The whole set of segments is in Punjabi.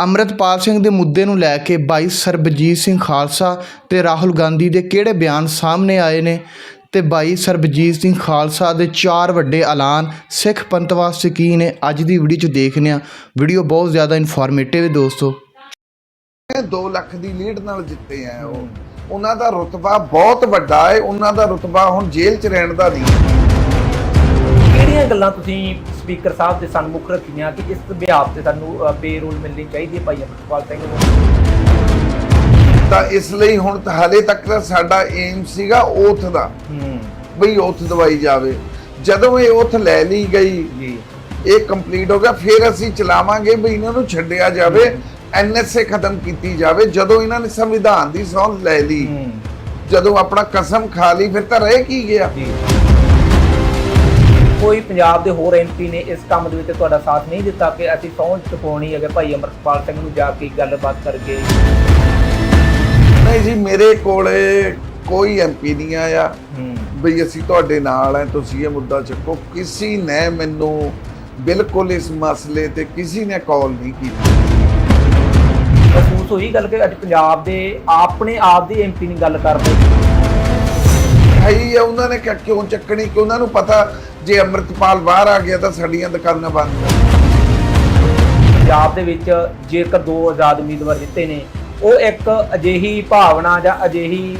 ਅੰਮ੍ਰਿਤਪਾਲ ਸਿੰਘ ਦੇ ਮੁੱਦੇ ਨੂੰ ਲੈ ਕੇ ਬਾਈ ਸਰਬਜੀਤ ਸਿੰਘ ਖਾਲਸਾ ਤੇ ਰਾਹੁਲ ਗਾਂਧੀ ਦੇ ਕਿਹੜੇ ਬਿਆਨ ਸਾਹਮਣੇ ਆਏ ਨੇ? ਤੇ ਬਾਈ ਸਰਬਜੀਤ ਸਿੰਘ ਖਾਲਸਾ ਦੇ ਚਾਰ ਵੱਡੇ ਐਲਾਨ ਸਿੱਖ ਪੰਥ ਵਾਸਤੇ ਕੀ ਨੇ? ਅੱਜ ਦੀ ਵੀਡੀਓ 'ਚ ਦੇਖਦੇ ਹਾਂ। ਵੀਡੀਓ ਬਹੁਤ ਜ਼ਿਆਦਾ ਇਨਫੋਰਮੇਟਿਵ ਹੈ ਦੋਸਤੋ। 2 ਲੱਖ ਦੀ ਲੀਡ ਨਾਲ ਜਿੱਤੇ ਆ ਉਹ। ਉਹਨਾਂ ਦਾ ਰੁਤਬਾ ਬਹੁਤ ਵੱਡਾ ਹੈ ਉਹਨਾਂ ਦਾ ਰੁਤਬਾ ਹੁਣ ਜੇਲ੍ਹ 'ਚ ਰਹਿਣ ਦਾ ਨਹੀਂ। ਕਿਹੜੀਆਂ ਗੱਲਾਂ ਤੁਸੀਂ ਸਪੀਕਰ ਸਾਹਿਬ ਦੇ ਸਨਮੁਖ ਰੱਖੀਆਂ ਕਿ ਇਸ ਵਿਭਾਗ ਤੇ ਸਾਨੂੰ ਪੇਰੋਲ ਮਿਲਣੀ ਚਾਹੀਦੀ ਹੈ ਭਾਈ ਅਮਰਪਾਲ ਸਿੰਘ ਨੂੰ? ਤਾਂ ਇਸ ਲਈ ਹੁਣ ਤਾਂ ਹਾਲੇ ਤੱਕ ਤਾਂ ਸਾਡਾ ਏਮ ਸੀਗਾ ਓਥ ਦਾ। ਹੂੰ। ਬਈ ਓਥ ਦਵਾਈ ਜਾਵੇ। ਜਦੋਂ ਇਹ ਓਥ ਲੈ ਲਈ ਗਈ ਜੀ। ਇਹ ਕੰਪਲੀਟ ਹੋ ਗਿਆ ਫਿਰ ਅਸੀਂ ਚਲਾਵਾਂਗੇ ਵੀ ਇਹਨਾਂ ਨੂੰ ਛੱਡਿਆ ਜਾਵੇ ਐਨਐਸਏ ਖਤਮ ਕੀਤੀ ਜਾਵੇ ਜਦੋਂ ਇਹਨਾਂ ਨੇ ਸੰਵਿਧਾਨ ਦੀ ਸਹੁੰ ਲੈ ਲਈ। ਜਦੋਂ ਆਪਣਾ ਕਸਮ ਖਾ ਲਈ ਫਿਰ ਤਾਂ ਰਹਿ ਕੀ ਗਿਆ? ਜੀ। ਕੋਈ ਪੰਜਾਬ ਦੇ ਹੋਰ ਐਮਪੀ ਨੇ ਇਸ ਕੰਮ ਦੇ ਵਿੱਚ ਤੁਹਾਡਾ ਸਾਥ ਨਹੀਂ ਦਿੱਤਾ ਕਿ ਅਸੀਂ ਪਹੁੰਚ ਚੁਕਾਉਣੀ ਹੈਗੇ ਭਾਈ ਅਮਰਪਾਲ ਸਿੰਘ ਨੂੰ ਜਾ ਕੇ ਗੱਲਬਾਤ ਕਰਕੇ। ਨਹੀਂ ਜੀ ਮੇਰੇ ਕੋਲੇ ਕੋਈ ਐਮਪੀ ਨਹੀਂ ਆਇਆ ਹੂੰ। ਬਈ ਅਸੀਂ ਤੁਹਾਡੇ ਨਾਲ ਹੈ ਤੁਸੀਂ ਇਹ ਮੁੱਦਾ ਚੱਕੋ। ਕਿਸੇ ਨੇ ਮੈਨੂੰ ਬਿਲਕੁਲ ਇਸ ਮਸਲੇ ਤੇ ਕਿਸੇ ਨੇ ਕਾਲ ਨਹੀਂ ਕੀਤੀ। ਮਹਿਸੂਸ ਹੋਈ ਗੱਲ ਕਿ ਅੱਜ ਪੰਜਾਬ ਦੇ ਆਪਣੇ ਆਪ ਦੇ ਐਮਪੀ ਨਹੀਂ ਗੱਲ ਕਰਦੇ। ਹੈ ਹੀ ਹੈ ਉਹਨਾਂ ਨੇ ਕਿਉਂ ਚੱਕਣੀ ਕਿ ਉਹਨਾਂ ਨੂੰ ਪਤਾ ਜੇ ਅੰਮ੍ਰਿਤਪਾਲ ਬਾਹਰ ਆ ਗਿਆ ਤਾਂ ਸਾਡੀਆਂ ਦੁਕਾਨਾਂ ਬੰਦ ਪੰਜਾਬ ਦੇ ਵਿੱਚ ਜੇਕਰ ਦੋ ਆਜ਼ਾਦ ਉਮੀਦਵਾਰ ਜਿੱਤੇ ਨੇ ਉਹ ਇੱਕ ਅਜਿਹੀ ਭਾਵਨਾ ਜਾਂ ਅਜਿਹੀ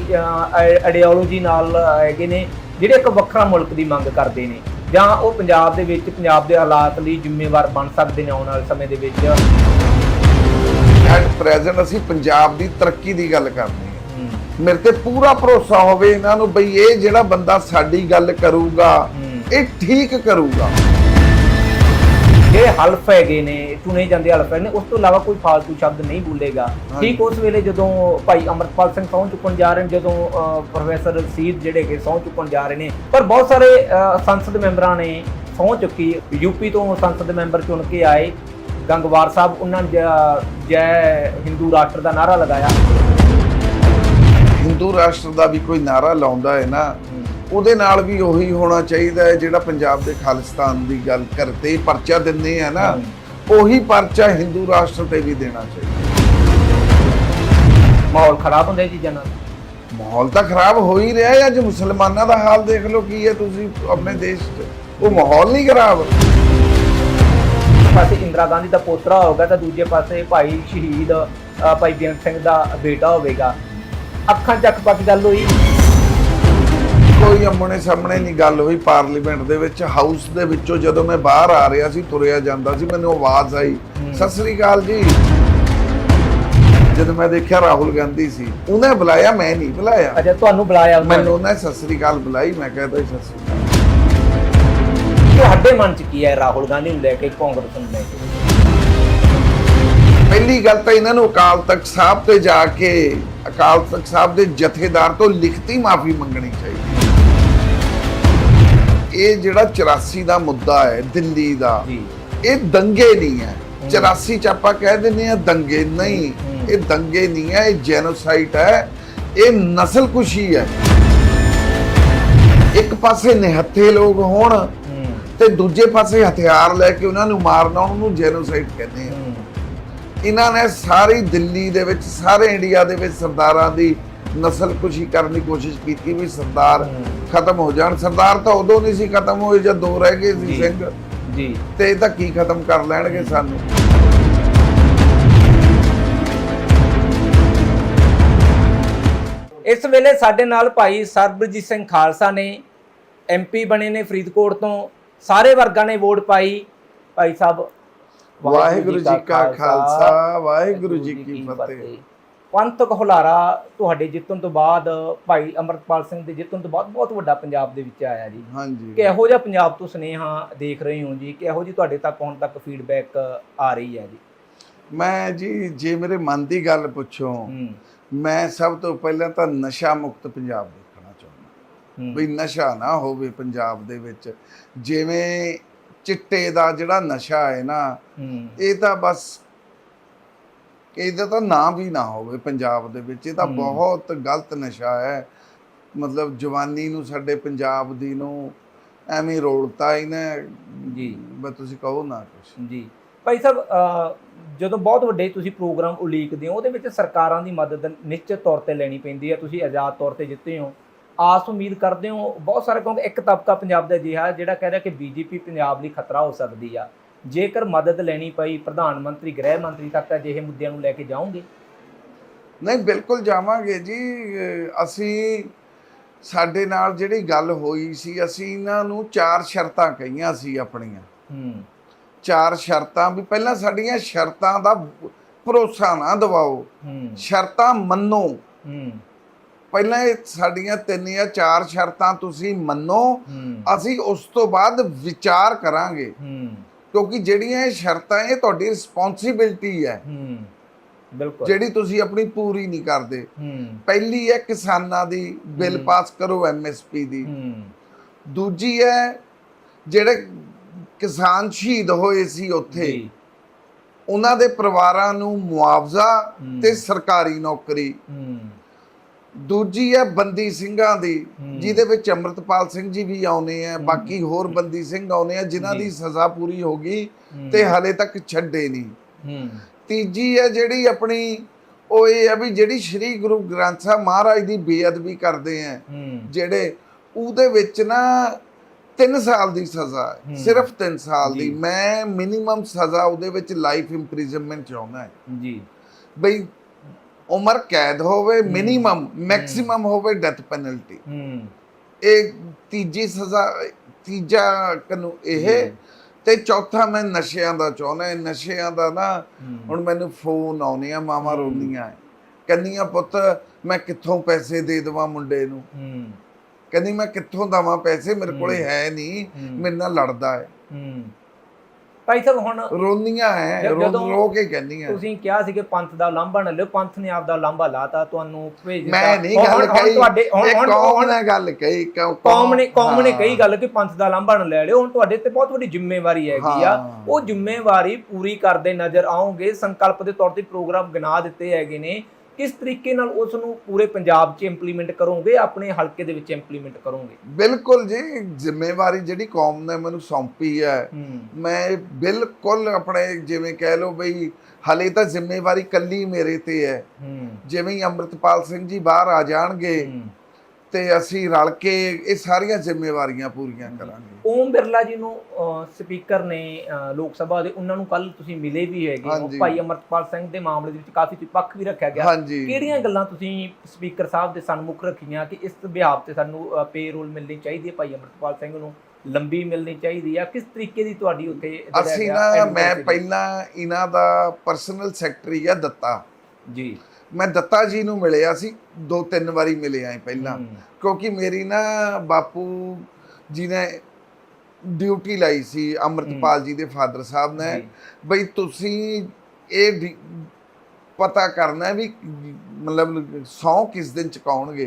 ਆਈਡੀਓਲੋਜੀ ਨਾਲ ਹੈਗੇ ਨੇ ਜਿਹੜੇ ਇੱਕ ਵੱਖਰਾ ਮੁਲਕ ਦੀ ਮੰਗ ਕਰਦੇ ਨੇ। ਜਾਂ ਉਹ ਪੰਜਾਬ ਦੇ ਵਿੱਚ ਪੰਜਾਬ ਦੇ ਹਾਲਾਤ ਲਈ ਜ਼ਿੰਮੇਵਾਰ ਬਣ ਸਕਦੇ ਨੇ ਆਉਣ ਵਾਲੇ ਸਮੇਂ ਦੇ ਵਿੱਚ। ਐਟ ਪ੍ਰੈਜ਼ੈਂਟ ਅਸੀਂ ਪੰਜਾਬ ਦੀ ਤਰੱਕੀ ਦੀ ਗੱਲ ਹੂੰ, ਮੇਰੇ ਤੇ ਪੂਰਾ ਭਰੋਸਾ ਹੋਵੇ ਇਹਨਾਂ ਨੂੰ ਬਈ ਇਹ ਜਿਹੜਾ ਬੰਦਾ ਸਾਡੀ ਗੱਲ ਕਰੂਗਾ। ਇਹ ਠੀਕ ਕਰੂਗਾ। ਜਿਹੜੇ ਹਲਫ ਹੈਗੇ ਨੇ ਚੁਣੇ ਜਾਂਦੇ ਹਲਫ ਨੇ ਉਸ ਤੋਂ ਇਲਾਵਾ ਕੋਈ ਫਾਲਤੂ ਸ਼ਬਦ ਨਹੀਂ ਬੋਲੇਗਾ। ਠੀਕ ਉਸ ਵੇਲੇ ਜਦੋਂ ਭਾਈ ਅਮਰਪਾਲ ਸਿੰਘ ਸਹੁੰ ਚੁੱਕਣ ਜਾ ਰਹੇ ਨੇ ਜਦੋਂ ਪ੍ਰੋਫੈਸਰ ਰਸੀਦ ਜਿਹੜੇ ਕਿ ਸਹੁੰ ਚੁੱਕਣ ਜਾ ਰਹੇ ਨੇ ਪਰ ਬਹੁਤ ਸਾਰੇ ਸੰਸਦ ਮੈਂਬਰਾਂ ਨੇ ਸਹੁੰ ਚੁੱਕੀ ਯੂਪੀ ਤੋਂ ਸੰਸਦ ਮੈਂਬਰ ਚੁਣ ਕੇ ਆਏ। ਗੰਗਵਾਰ ਸਾਹਿਬ ਉਹਨਾਂ ਜੈ ਹਿੰਦੂ ਰਾਸ਼ਟਰ ਦਾ ਨਾਰਾ ਲਗਾਇਆ। ਹਿੰਦੂ ਰਾਸ਼ਟਰ ਦਾ ਵੀ ਕੋਈ ਨਾਰਾ ਲਾਉਂਦਾ ਹੈ ਨਾ ਉਹਦੇ ਨਾਲ ਵੀ ਉਹੀ ਹੋਣਾ ਚਾਹੀਦਾ ਹੈ ਜਿਹੜਾ ਪੰਜਾਬ ਦੇ ਖਾਲਿਸਤਾਨ ਦੀ ਗੱਲ ਕਰਤੇ ਪਰਚਾ ਦਿੰਦੇ ਆ ਨਾ ਉਹੀ ਪਰਚਾ ਹਿੰਦੂ ਰਾਸ਼ਟਰ ਤੇ ਵੀ ਦੇਣਾ ਚਾਹੀਦਾ। ਮਾਹੌਲ ਖਰਾਬ ਹੁੰਦਾ ਚੀਜ਼ਾਂ ਨਾਲ? ਮਾਹੌਲ ਤਾਂ ਖਰਾਬ ਹੋ ਹੀ ਰਿਹਾ ਹੈ ਅੱਜ ਮੁਸਲਮਾਨਾਂ ਦਾ ਹਾਲ ਦੇਖ ਲਓ ਕੀ ਹੈ ਤੁਸੀਂ ਆਪਣੇ ਦੇਸ਼ 'ਚ ਉਹ ਮਾਹੌਲ ਨਹੀਂ ਖਰਾਬ। ਪਾਸੇ ਇੰਦਰਾ ਗਾਂਧੀ ਦਾ ਪੋਤਰਾ ਹੋਗਾ ਤਾਂ ਦੂਜੇ ਪਾਸੇ ਭਾਈ ਸ਼ਹੀਦ ਭਾਈ ਬੇਅੰਤ ਸਿੰਘ ਦਾ ਬੇਟਾ ਹੋਵੇਗਾ। ਅੱਖਾਂ ਚੱਕ ਪੱਕ ਗੱਲ ਹੋਈ। ਕੋਈ ਅੰਮਣੇ ਸਾਹਮਣੇ ਨਹੀਂ ਗੱਲ ਹੋਈ ਪਾਰਲੀਮੈਂਟ ਦੇ ਵਿੱਚ ਹਾਊਸ ਦੇ ਵਿੱਚੋਂ ਜਦੋਂ ਮੈਂ ਬਾਹਰ ਆ ਰਿਹਾ ਸੀ ਤੁਰਿਆ ਜਾਂਦਾ ਸੀ ਮੈਨੂੰ ਆਵਾਜ਼ ਆਈ ਸਤਿ ਸ੍ਰੀ ਅਕਾਲ ਜੀ। ਜਦੋਂ ਮੈਂ ਦੇਖਿਆ ਰਾਹੁਲ ਗਾਂਧੀ ਸੀ ਉਹਨੇ ਬੁਲਾਇਆ ਮੈਂ ਨਹੀਂ ਬੁਲਾਇਆ। ਅੱਛਾ ਤੁਹਾਨੂੰ ਬੁਲਾਇਆ ਮੈਨੂੰ ਉਹਨੇ ਸਤਿ ਸ੍ਰੀ ਅਕਾਲ ਬੁਲਾਈ ਮੈਂ ਕਹਿੰਦਾ ਸਤਿ ਸ੍ਰੀ ਅਕਾਲ। ਤੁਹਾਡੇ ਮਨ 'ਚ ਕੀ ਹੈ? ਰਾਹੁਲ ਗਾਂਧੀ ਨੂੰ ਲੈ ਕੇ ਕਾਂਗਰਸ ਨੂੰ ਲੈ ਕੇ। ਪਹਿਲੀ ਗੱਲ ਤਾਂ ਇਹਨਾਂ ਨੂੰ ਅਕਾਲ ਤਖਤ ਸਾਹਿਬ ਤੇ ਜਾ ਕੇ ਅਕਾਲ ਤਖਤ ਸਾਹਿਬ ਦੇ ਜਥੇਦਾਰ ਤੋਂ ਲਿਖਤੀ ਮਾਫੀ ਮੰਗਣੀ ਚਾਹੀਦੀ। ਇਹ ਜਿਹੜਾ 84 ਦਾ ਮੁੱਦਾ ਹੈ ਦਿੱਲੀ ਦਾ ਇਹ ਦੰਗੇ ਨਹੀਂ ਹੈ। 84 ਚ ਆਪਾਂ ਕਹਿ ਦਿੰਦੇ ਆ ਦੰਗੇ ਨਹੀਂ। ਇਹ ਦੰਗੇ ਨਹੀਂ ਹੈ ਇਹ ਜੈਨੋਸਾਈਡ ਹੈ ਇਹ ਨਸਲਕੁਸ਼ੀ ਹੈ। ਇੱਕ ਪਾਸੇ ਨਿਹੱਥੇ ਲੋਕ ਹੋਣ ਤੇ ਦੂਜੇ ਪਾਸੇ ਹਥਿਆਰ ਲੈ ਕੇ ਉਹਨਾਂ ਨੂੰ ਮਾਰਨਾ ਉਹਨੂੰ ਜੈਨੋਸਾਈਡ ਕਹਿੰਦੇ ਆ। ਇਹਨਾਂ ਨੇ ਸਾਰੀ ਦਿੱਲੀ ਦੇ ਵਿੱਚ ਸਾਰੇ ਇੰਡੀਆ ਦੇ ਵਿੱਚ ਸਰਦਾਰਾਂ ਦੀ ਨਸਲਕੁਸ਼ੀ ਕਰਨ ਦੀ ਕੋਸ਼ਿਸ਼ ਕੀਤੀ ਵੀ ਸਰਦਾਰ। ਖਤਮ ਹੋ ਜਾਣ। ਸਰਦਾਰ ਤਾਂ ਉਦੋਂ ਨਹੀਂ ਸੀ ਖਤਮ ਹੋਏ ਜਦ ਦੋ ਰਹਿ ਗਏ ਸੀ। ਸਿੰਘ। ਜੀ। ਤੇ ਇਹ ਤਾਂ ਕੀ ਖਤਮ ਕਰ ਲੈਣਗੇ ਸਾਨੂੰ? ਇਸ ਵੇਲੇ ਸਾਡੇ ਨਾਲ ਭਾਈ ਸਰਬਜੀਤ ਸਿੰਘ ਖਾਲਸਾ ਨੇ ਐਮਪੀ ਬਣੇ ਨੇ ਫਰੀਦਕੋਟ ਤੋਂ। ਸਾਰੇ ਵਰਗਾਂ ਨੇ ਵੋਟ ਪਾਈ। ਭਾਈ ਸਾਹਿਬ ਵਾਹਿਗੁਰੂ ਜੀ ਕਾ ਖਾਲਸਾ ਵਾਹਿਗੁਰੂ ਜੀ ਕੀ ਫਤਿਹ। ਪੰਥਕ ਹੁਲਾਰਾ ਤੁਹਾਡੇ ਜਿੱਤਣ ਤੋਂ ਬਾਅਦ ਭਾਈ ਅਮਰਪਾਲ ਸਿੰਘ ਦੇ ਜਿੱਤਣ ਤੋਂ ਬਾਅਦ ਬਹੁਤ ਵੱਡਾ ਪੰਜਾਬ ਦੇ ਵਿੱਚ ਆਇਆ ਜੀ। ਹਾਂਜੀ। ਕਿਹੋ ਜਿਹਾ ਪੰਜਾਬ ਤੋਂ ਸੁਨੇਹਾ ਦੇਖ ਰਹੇ ਹੋ ਜੀ? ਕਿਹੋ ਜੀ ਤੁਹਾਡੇ ਤੱਕ ਹੁਣ ਤੱਕ ਫੀਡਬੈਕ ਆ ਰਹੀ ਹੈ ਜੀ? ਮੈਂ ਜੀ ਜੇ ਮੇਰੇ ਮਨ ਦੀ ਗੱਲ ਪੁੱਛੋ ਮੈਂ ਸਭ ਤੋਂ ਪਹਿਲਾਂ ਤਾਂ ਨਸ਼ਾ ਮੁਕਤ ਪੰਜਾਬ ਦੇਖਣਾ ਚਾਹੁੰਦਾ। ਵੀ ਨਸ਼ਾ ਨਾ ਹੋਵੇ ਪੰਜਾਬ ਦੇ ਵਿੱਚ। ਜਿਵੇਂ ਚਿੱਟੇ ਦਾ ਜਿਹੜਾ ਨਸ਼ਾ ਹੈ ਨਾ ਇਹ ਤਾਂ ਬਸ ਇਹਦਾ ਤਾਂ ਨਾਮ ਵੀ ਨਾ ਹੋਵੇ ਪੰਜਾਬ ਦੇ ਵਿੱਚ ਇਹ ਤਾਂ। ਬਹੁਤ ਗਲਤ ਨਸ਼ਾ ਹੈ। ਮਤਲਬ ਜਵਾਨੀ ਨੂੰ ਸਾਡੇ ਪੰਜਾਬ ਦੀ ਨੂੰ ਐਵੇਂ ਰੋਲਤਾ ਇਹਨੇ। ਜੀ। ਬਸ ਤੁਸੀਂ ਕਹੋ ਨਾ ਕੁਛ। ਜੀ। ਭਾਈ ਸਾਹਿਬ ਜਦੋਂ ਬਹੁਤ ਵੱਡੇ ਤੁਸੀਂ ਪ੍ਰੋਗਰਾਮ ਉਲੀਕਦੇ ਹੋ ਉਹਦੇ ਵਿੱਚ ਸਰਕਾਰਾਂ ਦੀ ਮਦਦ ਨਿਸ਼ਚਿਤ ਤੌਰ ਤੇ ਲੈਣੀ ਪੈਂਦੀ ਹੈ। ਤੁਸੀਂ ਆਜ਼ਾਦ ਤੌਰ ਤੇ ਜਿੱਤੇ ਹੋ। ਆਸ ਉਮੀਦ ਕਰਦੇ ਹੋ ਬਹੁਤ ਸਾਰੇ ਕਿਉਂਕਿ ਇੱਕ ਤਬਕਾ ਪੰਜਾਬ ਦਾ ਅਜਿਹਾ ਜਿਹੜਾ ਕਹਿ ਰਿਹਾ ਕਿ ਬੀਜੇਪੀ ਪੰਜਾਬ ਲਈ ਖਤਰਾ ਹੋ ਸਕਦੀ ਆ। ਜੇਕਰ ਮਦਦ ਲੈਣੀ ਪਈ ਪ੍ਰਧਾਨ ਮੰਤਰੀ ਗ੍ਰਹਿ ਮੰਤਰੀ ਤੱਕ ਅਜਿਹੇ ਮੁੱਦਿਆਂ ਨੂੰ ਲੈ ਕੇ ਜਾਓਗੇ? ਨਹੀਂ ਬਿਲਕੁਲ ਜਾਵਾਂਗੇ ਜੀ। ਅਸੀਂ ਸਾਡੇ ਨਾਲ ਜਿਹੜੀ ਗੱਲ ਹੋਈ ਸੀ ਅਸੀਂ ਇਹਨਾਂ ਨੂੰ ਚਾਰ ਸ਼ਰਤਾਂ ਕਹੀਆਂ ਸੀ ਆਪਣੀਆਂ। ਹੂੰ। ਚਾਰ ਸ਼ਰਤਾਂ ਵੀ ਪਹਿਲਾਂ ਸਾਡੀਆਂ ਸ਼ਰਤਾਂ ਦਾ ਭਰੋਸਾ ਨਾ ਦਿਵਾਓ। ਹੂੰ। ਸ਼ਰਤਾਂ ਮੰਨੋ। ਹੂੰ। ਪਹਿਲਾਂ ਇਹ ਸਾਡੀਆਂ ਤਿੰਨ ਜਾਂ ਚਾਰ ਸ਼ਰਤਾਂ ਤੁਸੀਂ ਮੰਨੋ ਅਸੀਂ ਉਸ ਤੋਂ ਬਾਅਦ ਵਿਚਾਰ ਕਰਾਂਗੇ। ਕਿਉਂਕਿ ਜਿਹੜੀਆਂ ਇਹ ਸ਼ਰਤਾਂ ਇਹ ਤੁਹਾਡੀ ਰਿਸਪੌਂਸਿਬਿਲਟੀ ਹੈ। ਬਿਲਕੁਲ। ਜਿਹੜੀ ਤੁਸੀਂ ਆਪਣੀ ਪੂਰੀ ਨਹੀਂ ਕਰਦੇ। ਪਹਿਲੀ ਹੈ ਕਿਸਾਨਾਂ ਦੀ ਬਿੱਲ। ਪਾਸ ਕਰੋ ਐਮਐਸਪੀ ਦੀ। ਦੂਜੀ ਹੈ ਜਿਹੜੇ ਕਿਸਾਨ ਸ਼ਹੀਦ ਹੋਏ ਸੀ ਉੱਥੇ ਉਹਨਾਂ ਦੇ ਪਰਿਵਾਰਾਂ ਨੂੰ ਮੁਆਵਜ਼ਾ। ਤੇ ਸਰਕਾਰੀ ਨੌਕਰੀ। ਦੂਜੀ ਹੈ ਬੰਦੀ ਸਿੰਘਾਂ ਦੀ। ਜਿਹਦੇ ਵਿੱਚ ਅੰਮ੍ਰਿਤਪਾਲ ਸਿੰਘ ਜੀ ਵੀ ਆਉਨੇ ਆ। ਬਾਕੀ ਹੋਰ ਬੰਦੀ ਸਿੰਘ ਆਉਨੇ ਆ ਜਿਨ੍ਹਾਂ। ਦੀ ਸਜ਼ਾ ਪੂਰੀ ਹੋ ਗਈ। ਤੇ ਹਲੇ ਤੱਕ ਛੱਡੇ ਨਹੀਂ ਤੀਜੀ ਹੈ ਜਿਹੜੀ ਆਪਣੀ ਉਹ ਇਹ ਹੈ ਵੀ ਜਿਹੜੀ ਸ੍ਰੀ ਗੁਰੂ ਗ੍ਰੰਥ ਸਾਹਿਬ ਮਹਾਰਾਜ ਦੀ ਬੇਅਦਬੀ ਕਰਦੇ ਆ ਜਿਹੜੇ ਉਹਦੇ ਵਿੱਚ ਨਾ 3 ਸਾਲ ਦੀ ਸਜ਼ਾ ਹੈ। ਸਿਰਫ 3 ਸਾਲ ਦੀ। ਮੈਂ ਮਿਨੀਮਮ ਸਜ਼ਾ ਉਹਦੇ ਵਿੱਚ ਲਾਈਫ ਇੰਪ੍ਰਿਜ਼ਨਮੈਂਟ ਚਾਹੁੰਦਾ ਜੀ ਬਈ ਉਮਰ ਕੈਦ ਹੋਵੇ ਮਿਨੀਮਮ ਮੈਕਸਿਮਮ ਹੋਵੇ ਡੈਥ ਪੈਨਲਟੀ ਹੂੰ ਇਹ ਤੀਜੀ ਸਜ਼ਾ ਤੀਜਾ ਕਾਨੂੰ ਇਹ। ਤੇ ਚੌਥਾ ਮੈਂ ਨਸ਼ਿਆਂ ਦਾ ਚਾਹੁੰਦਾ। ਨਸ਼ਿਆਂ ਦਾ ਨਾ। ਹੁਣ ਮੈਨੂੰ ਫੋਨ ਆਉਣੇ ਆ ਹੂੰ। ਰੋਂਦੀਆਂ। ਕਹਿੰਦੀਆਂ ਪੁੱਤ ਮੈਂ ਕਿੱਥੋਂ ਪੈਸੇ ਦੇ ਦੇਵਾਂ ਮੁੰਡੇ ਨੂੰ ਹੂੰ ਕਹਿੰਦੀ ਮੈਂ ਕਿੱਥੋਂ ਦਵਾਂ ਪੈਸੇ ਮੇਰੇ ਕੋਲੇ ਹੂੰ। ਨਹੀਂ। ਮੇਰੇ ਨਾਲ ਲੜਦਾ ਹੂੰ ਭਾਈ ਸਾਹਿਬ ਹੁਣ ਰੋਂਦੀਆਂ ਜਦ- ਰੋ ਰੋ ਕੇ ਕਹਿੰਦੀਆਂ। ਤੁਸੀਂ ਕਿਹਾ ਸੀ ਕਿ ਪੰਥ ਦਾ ਲਾਂਭਾ ਨਾ ਲਿਓ ਪੰਥ ਨੇ ਆਪ ਦਾ ਲਾਂਭਾ ਲਾਤਾ ਤੁਹਾਨੂੰ ਭੇਜ ਦਿੱਤਾ। ਮੈਂ ਨਹੀਂ ਗੱਲ ਕਹੀ। ਤੁਹਾਡੇ ਹੁਣ ਕੌਮ ਨੇ ਗੱਲ ਕਹੀ ਕੌਮ ਨੇ ਕੌਮ ਨੇ। ਕਹੀ ਗੱਲ ਕਿ ਪੰਥ ਦਾ ਲਾਂਭਾ ਨਾ ਲੈ ਲਿਓ। ਹੁਣ ਤੁਹਾਡੇ ਤੇ ਬਹੁਤ ਵੱਡੀ ਜ਼ਿੰਮੇਵਾਰੀ ਹੈਗੀ ਆ। ਉਹ ਜ਼ਿੰਮੇਵਾਰੀ ਪੂਰੀ ਕਰਦੇ ਨਜ਼ਰ ਆਓਗੇ। ਸੰਕਲਪ ਦੇ ਤੌਰ ਤੇ ਪ੍ਰੋਗਰਾਮ ਗਿਣਾ ਦਿੱਤੇ ਹੈਗੇ ਨੇ। ਕਿਸ ਤਰੀਕੇ ਨਾਲ ਉਸ ਨੂੰ ਪੂਰੇ ਪੰਜਾਬ 'ਚ ਇੰਪਲੀਮੈਂਟ ਕਰੋਗੇ ਆਪਣੇ ਹਲਕੇ ਦੇ ਵਿੱਚ ਇੰਪਲੀਮੈਂਟ ਕਰੋਗੇ? ਬਿਲਕੁਲ ਜੀ ਜ਼ਿੰਮੇਵਾਰੀ ਜਿਹੜੀ ਕੌਮ ਨੇ ਮੈਨੂੰ ਸੌਂਪੀ ਹੈ। ਮੈਂ ਬਿਲਕੁਲ ਆਪਣੇ ਜਿਵੇਂ ਕਹਿ ਲਓ ਬਈ ਹਲੇ ਤਾਂ ਜ਼ਿੰਮੇਵਾਰੀ ਕੱਲੀ ਮੇਰੇ ਤੇ ਹੈ। ਜਿਵੇਂ ਹੀ ਅੰਮ੍ਰਿਤਪਾਲ ਸਿੰਘ ਜੀ ਬਾਹਰ ਆ ਜਾਣਗੇ। ਤੇ ਅਸੀਂ ਰਲ ਕੇ ਇਹ ਸਾਰੀਆਂ ਜ਼ਿੰਮੇਵਾਰੀਆਂ ਪੂਰੀਆਂ ਕਰਾਂਗੇ। ਓਮ ਬਿਰਲਾ ਜੀ ਨੂੰ ਸਪੀਕਰ ਨੇ ਲੋਕ ਸਭਾ ਦੇ ਉਹਨਾਂ ਨੂੰ ਕੱਲ ਤੁਸੀਂ ਮਿਲੇ ਵੀ ਹੈਗੇ ਹੋ। ਹਾਂਜੀ। ਭਾਈ ਅਮਰਤਪਾਲ ਸਿੰਘ ਦੇ ਮਾਮਲੇ ਦੇ ਵਿੱਚ ਕਾਫੀ ਤੁਸੀਂ ਪੱਖ ਵੀ ਰੱਖਿਆ ਗਿਆ। ਕਿਹੜੀਆਂ ਗੱਲਾਂ ਤੁਸੀਂ ਸਪੀਕਰ ਸਾਹਿਬ ਦੇ ਸਨਮੁਖ ਰੱਖੀਆਂ ਕਿ ਇਸ ਬਿਹਾਵ ਤੇ ਸਾਨੂੰ ਪੇਰੋਲ ਮਿਲਣੀ ਚਾਹੀਦੀ ਹੈ? ਭਾਈ ਅਮਰਤਪਾਲ ਸਿੰਘ ਨੂੰ ਲੰਬੀ ਮਿਲਣੀ ਚਾਹੀਦੀ ਆ ਕਿਸ ਤਰੀਕੇ ਦੀ ਤੁਹਾਡੀ ਉੱਥੇ ਅਸੀਂ ਨਾ ਮੈਂ? ਪਹਿਲਾਂ ਇਹਨਾਂ ਦਾ ਪਰਸਨਲ ਸੈਕਟਰੀ ਆ ਦੱਤਾ। ਜੀ। ਮੈਂ ਦੱਤਾ ਜੀ ਨੂੰ ਮਿਲਿਆ ਸੀ ਦੋ ਤਿੰਨ ਵਾਰੀ ਮਿਲੇ ਆਏ ਪਹਿਲਾਂ। ਕਿਉਂਕਿ ਮੇਰੀ ਨਾ ਬਾਪੂ ਜੀ ਨੇ ਡਿਊਟੀ ਲਾਈ ਸੀ ਅੰਮ੍ਰਿਤਪਾਲ ਜੀ ਦੇ ਫਾਦਰ ਸਾਹਿਬ ਨੇ। ਬਈ ਤੁਸੀਂ ਇਹ ਪਤਾ ਕਰਨਾ ਵੀ ਮਤਲਬ ਸੌ ਕਿਸ ਦਿਨ ਚੁਕਾਉਣਗੇ।